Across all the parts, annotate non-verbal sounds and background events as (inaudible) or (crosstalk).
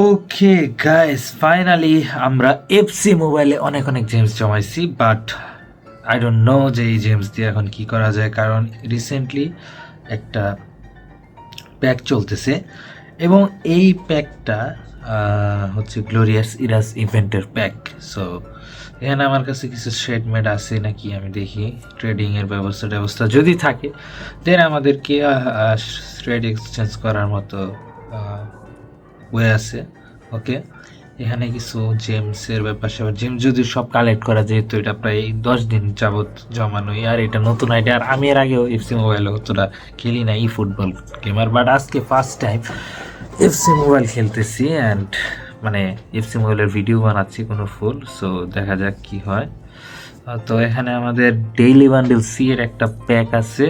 ওকে guys finally আমরা FC মোবাইলে অনেক অনেক জেমস জমাইছি বাট আই ডোন্ট নো যে এই জেমস দিয়ে এখন কি করা যায়, কারণ রিসেন্টলি একটা প্যাক চলতেছে এবং এই প্যাকটা হচ্ছে গ্লোরিয়াস ইরাস ইভেন্টের প্যাক সো এখানে আমার কাছে কিছু শেডমেড আছে নাকি আমি দেখি ট্রেডিংয়ের ব্যবস্থা ব্যবস্থা যদি থাকে দেন আমাদেরকে ট্রেড এক্সচেঞ্জ করার মতো ওয়ে আছে ওকে এখানে কিছু জেমসের ব্যাপার স্যাপার। জেমস যদি সব কালেক্ট করা যেহেতু এটা প্রায় দশ দিন যাবত জমানোই। আর এটা নতুন আইডিয়া। আর আমি এর আগেও এফসি মোবাইল অতটা খেলি না ই ফুটবল গেমার বাট আজকে ফার্স্ট টাইম এফসি মোবাইল খেলতেছি অ্যান্ড মানে এফসি মোবাইলের ভিডিও বানাচ্ছি কোনো ফুল সো দেখা যাক কি হয়। তো এখানে আমাদের ডেইলি বান্ডেল সি এর একটা প্যাক আছে।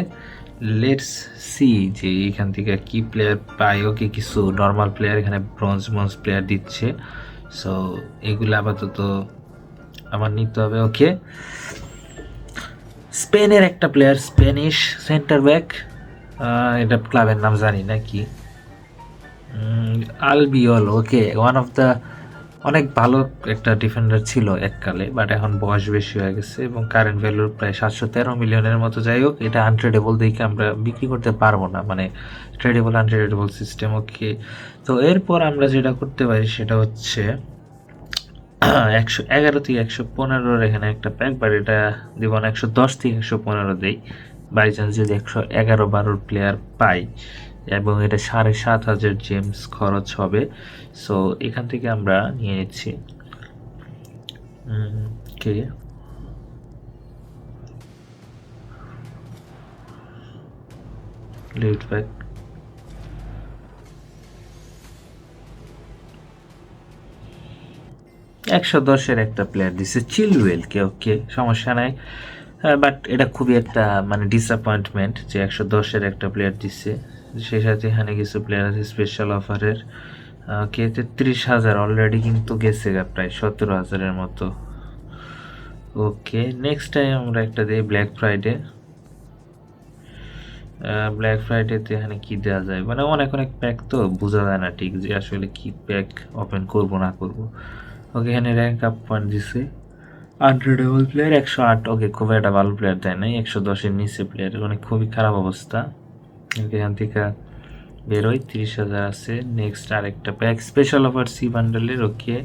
লেটস সি যে এখান থেকে কি প্লেয়ার পাই ওকে কিছু নর্মাল প্লেয়ার এখানে ব্রোঞ্জ ব্রোঞ্জ প্লেয়ার দিচ্ছে। সো এগুলো আপাতত আমার নিতে হবে ওকে স্পেনের একটা প্লেয়ার স্প্যানিশ সেন্টার ব্যাক এটা ক্লাবের নাম জানি না কি। Albiol okay one of the অনেক ভালো একটা ডিফেন্ডার ছিল এককালে বাট এখন বয়স বেশি হয়ে গেছে এবং কারেন্ট ভ্যালুর প্রায় সাতশো তেরো মিলিয়নের মতো। যাই হোক, এটা আনট্রেডেবল দেখে আমরা বিক্রি করতে পারব না মানে ট্রেডেবল আনট্রেডেবল সিস্টেম ওকে তো এরপর আমরা যেটা করতে পারি সেটা হচ্ছে, (clears throat) একশো এগারো থেকে একশো পনেরোর এখানে একটা প্যাক বাট এটা দিব না, একশো দশ থেকে একশো পনেরো দেই। বাই চান্স যদি একশো এগারো বারোর প্লেয়ার পাই এবং এটা সাড়ে সাত হাজার জেমস খরচ হবে। সো এখান থেকে আমরা নিয়ে নিচ্ছি। একশো দশের একটা প্লেয়ার দিছে চিলওয়েলকে ওকে সমস্যা নাই। বাট এটা খুবই একটা মানে ডিসঅ্যাপয়েন্টমেন্ট যে একশো দশের একটা প্লেয়ার দিচ্ছে সেই সাথে এখানে কিছু প্লেয়ার আছে স্পেশাল অফারের কে তেত্রিশ হাজার অলরেডি কিন্তু গেছে প্রায় সতেরো হাজারের মতো। ওকে নেক্সট টাইম আমরা একটা দিই ব্ল্যাক ফ্রাইডে ব্ল্যাক ফ্রাইডেতে এখানে কি দেওয়া যায়? মানে অনেক অনেক প্যাক তো, বোঝা যায় না ঠিক যে আসলে কি প্যাক ওপেন করব, না করব। ওকে, এখানে র্যাঙ্ক আপ পয়েন্ট দিছে। আনট্রেডেবল প্লেয়ার একশো আট। ওকে, খুব একটা ভালো প্লেয়ার দেয় নাই, একশো দশের নিচে প্লেয়ার মানে খুবই খারাপ অবস্থা। এখান থেকে বেরোয়, তিরিশ হাজার আছে। নেক্সট আরেকটা pack special offer C বান্ডেলের okay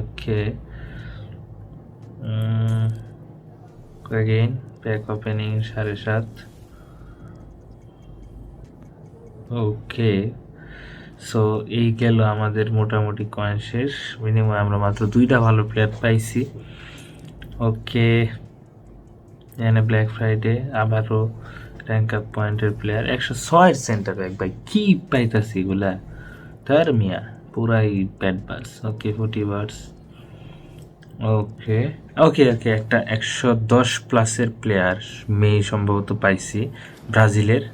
okay again pack opening সাড়ে সাত। ওকে সো এই গেল আমাদের মোটামুটি কয়েন শেষ। মিনিমাম আমরা মাত্র দুইটা ভালো প্লেয়ার পাইছি। ওকে এখানে ব্ল্যাক ফ্রাইডে আবারও র্যাঙ্ক আপ পয়েন্টের প্লেয়ার একশো ছয়ের সেন্টার ব্যাক ভাই, কী পাইতাছি এগুলা? তার মিয়া, পুরাই ব্যাট বাস okay forty burst okay okay okay একটা একশো দশ প্লাসের প্লেয়ার মেয়ে সম্ভবত পাইছি। ব্রাজিলের।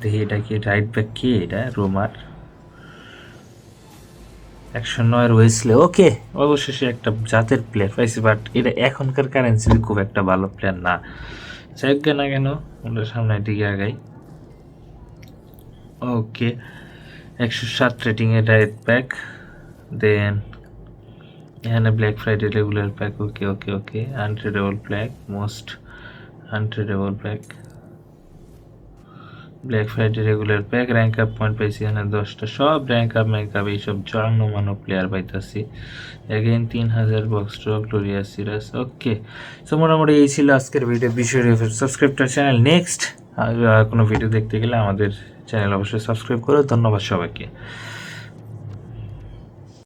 দেখি এটা কি রাইট ব্যাক কে, এটা? রোমার। একশো নয়ের ওয়েসলে ওকে। অবশেষে একটা জাতের প্লেয়ার পাইছি বাট এটা এখনকার কারেন্সিতে খুব একটা ভালো প্লেয়ার না। যাই হোক, না কেন, আমরা সামনের দিকে আগাই। ওকে, একশো সাত রেটিংয়ের ডাইরেক্ট প্যাক দেন এখানে black Friday regular pack okay okay okay untradeable pack most untradeable pack black Friday regular pack rank up point পাইছি এখানে দশটা। সব র্যাঙ্ক আপ ম্যাঙ্ক আপ এইসব জানো মানো প্লেয়ার পাইতাছি। এগেইন তিন হাজার বক্স ড্রপ গ্লোরিয়া সিরাস ওকে সো মোটামুটি এই ছিল আজকের ভিডিও বিষয় সাবস্ক্রাইব টু চ্যানেল নেক্সট কোনো ভিডিও দেখতে গেলে আমাদের চ্যানেল অবশ্যই সাবস্ক্রাইব করো। ধন্যবাদ সবাইকে।